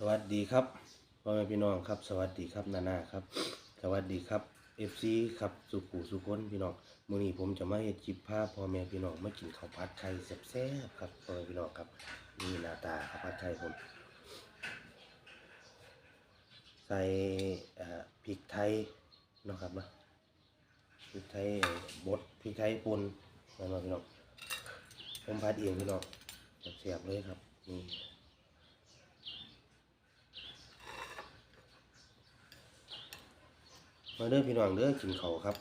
สวัสดีครับพ่อแม่พี่น้องครับ สวัสดีครับนานาครับ สวัสดีครับเอฟซีครับสุขุสุคนพี่น้องมื้อนี้ผมจะมาเฮ็ดคลิปภาพ่อแม่พี่น้องมากินข้าวผัดไข่แซ่บๆครับพ่อแม่พี่น้องครับนี่หน้าตาข้าวผัดไข่ผม ใส่พริกไทยนะครับนะพริกไทยบดพริกไทยป่นนั่นเนาะพี่น้องผมผัดเองพี่น้องแซ่บๆเลยครับนี่ มาเด้อพี่น้องเด้อกินเขาครับ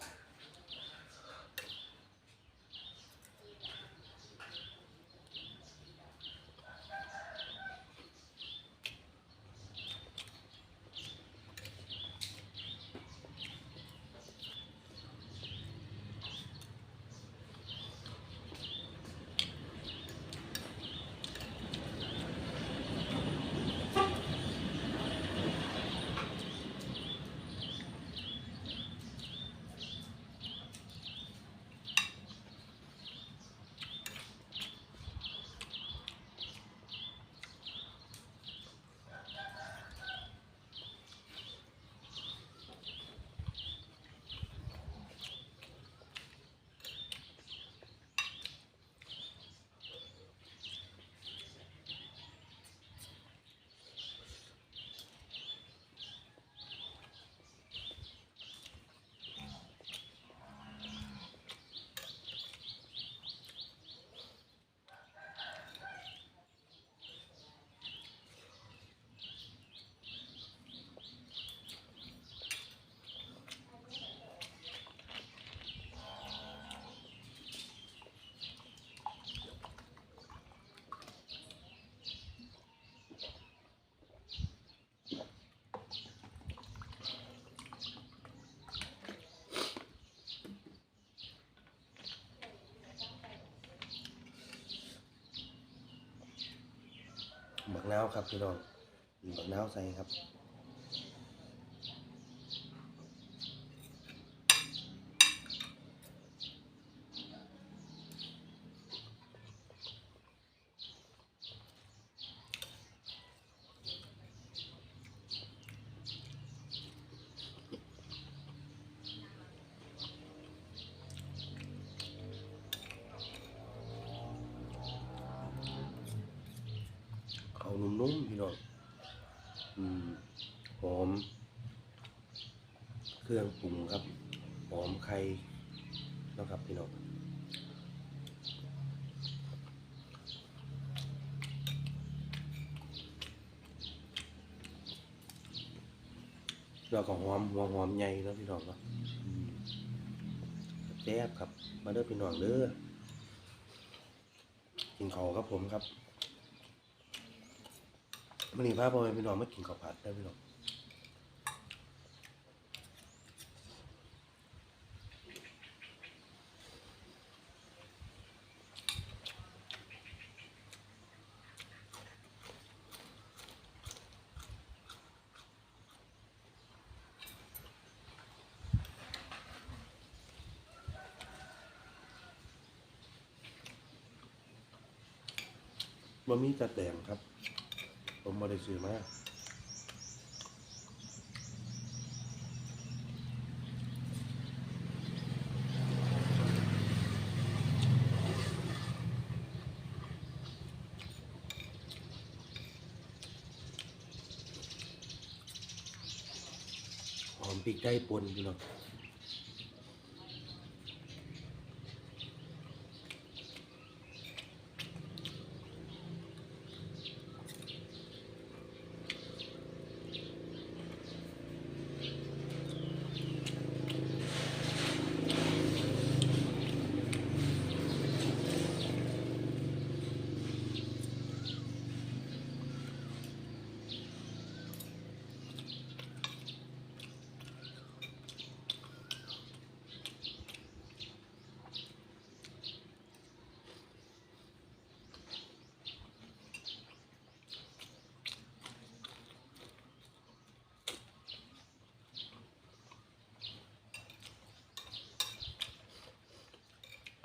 บักนาวครับพี่น้องบักนาวใส่ครับ เขา นุ่มๆพี่น้องหอม เครื่องปรุงครับ หอมไข่เนาะครับพี่น้องแล้วก็หอมหัวหอมใหญ่เนาะพี่น้องเนาะแซ่บครับ มาเด้อพี่น้องเด้อกินข้าวครับผมครับ มันนี่พาพ่อแม่พี่น้องมากินข้าวผัดได้อพี่น้องบะหมี่จัดแดงครับ ผมบ่ได้ซื้อมาหอมพริกไทยป่นพี่น้อง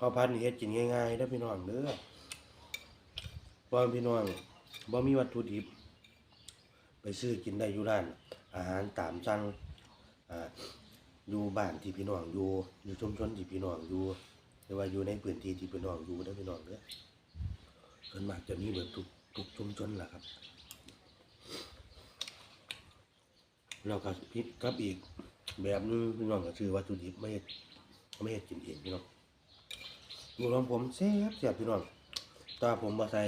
ข้าวผัดนี่เฮ็ดกินง่ายๆเด้อพี่น้องเด้อบ่พี่น้องบ่มีวัตถุดิบ ไปซื้อกินได้อยู่ร้าน อาหารตามสั่งอ่าอยู่บ้านที่พี่น้องอยู่อยู่ชุมชนที่พี่น้องอยู่หรือว่าอยู่ในพื้นที่ที่พี่น้องอยู่ได้อพี่น้องเด้อส่วนมากจะมีเบิดทุกทุกชุมชนแหละครับแล้วก็พิกับอีกแบบนึงพี่น้องก็คือวัตถุดิบไม่เฮ็ดไม่เฮ็ดกินเองพี่น้อง อยู่ของผมแซ่บแซ่บพี่น้องตว่าผมมาใส่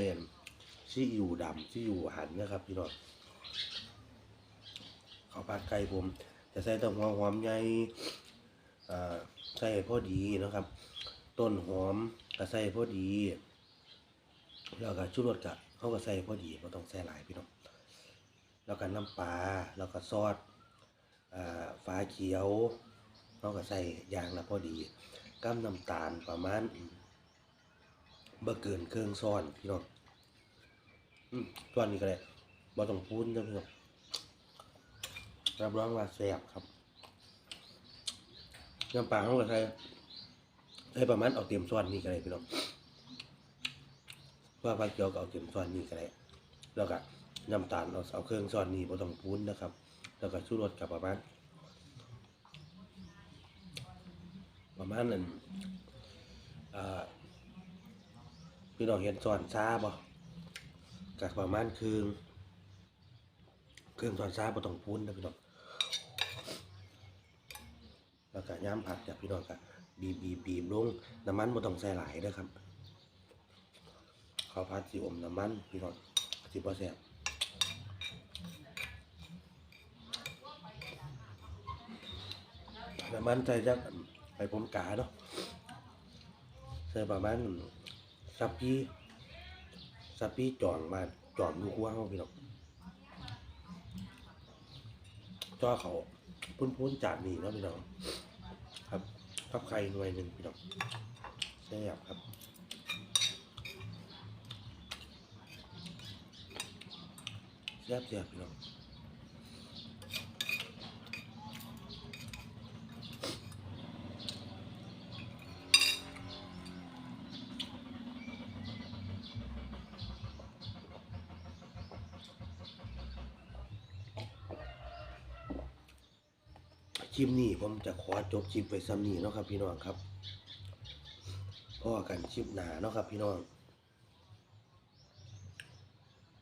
ซีอิ๊วดำซีอิ๊วหันนะครับ พี่น้องข้าวผัดไก่ผมจะใส่ต้นหัวหอมใหญ่ใส่พอดีนะครับ ต้นหอมก็ใส่พอดี แล้วก็ชูรสก็เขาก็ใส่พอดีไม่ต้องใส่หลายพี่น้องแล้วก็น้ำปลาแล้วก็ซอสอ่าฟ้าเขียวเขาก็ใส่อย่างละพอดีกัมน้ำตาลประมาณ เบเกินเครื่องซ้อนพี่น้องอืมซ้อนนี้ก็ได้บ่ต้องพูนนะพี่น้องรับรองว่าแซ่บครับน้ำปลาของเขาใส่ใส่ประมาณเอาเต็มส่วนนี่ก็ได้พี่น้องว่าปลาเกียวก็เอาเต็มส่วนนี่ก็ได้แล้วก็น้ำตาลเอาเอาเครื่องส่วนนี้บ่ต้องพูนนะครับ แล้วก็ชูรสกับประมาณประมาณนั้นอ่า พี่น้องเห็นส่วนซาบ่กับประมาณครึ่งเครื่องส่วนซาบ่ต้องพูนนะพี่น้องแล้วก็ย้ำผัดจากพี่น้องก็บีบบีบบีบลงน้ำมันบ่ต้องใส่หลายเด้อครับข้าวผัดสิอมน้ำมันพี่น้องสิบ่แซ่บน้ำมันใส่จักไปผมกาเนาะใส่ประมาณ สับพี่สับพี่จอนมาจอนอยู่ครัวเฮาพี่น้องจ่อเขาพุ้นๆจากนี่เนาะพี่น้องครับทับไข่หน่วยหนึ่งพี่น้องแซ่บครับแซ่บแซ่บพี่น้อง คลิปนี้ผมจะขอจบคลิปไปซ้ำนี้เนาะครับพี่น้องครับพ่อกันคลิปหนาเนาะครับพี่น้อง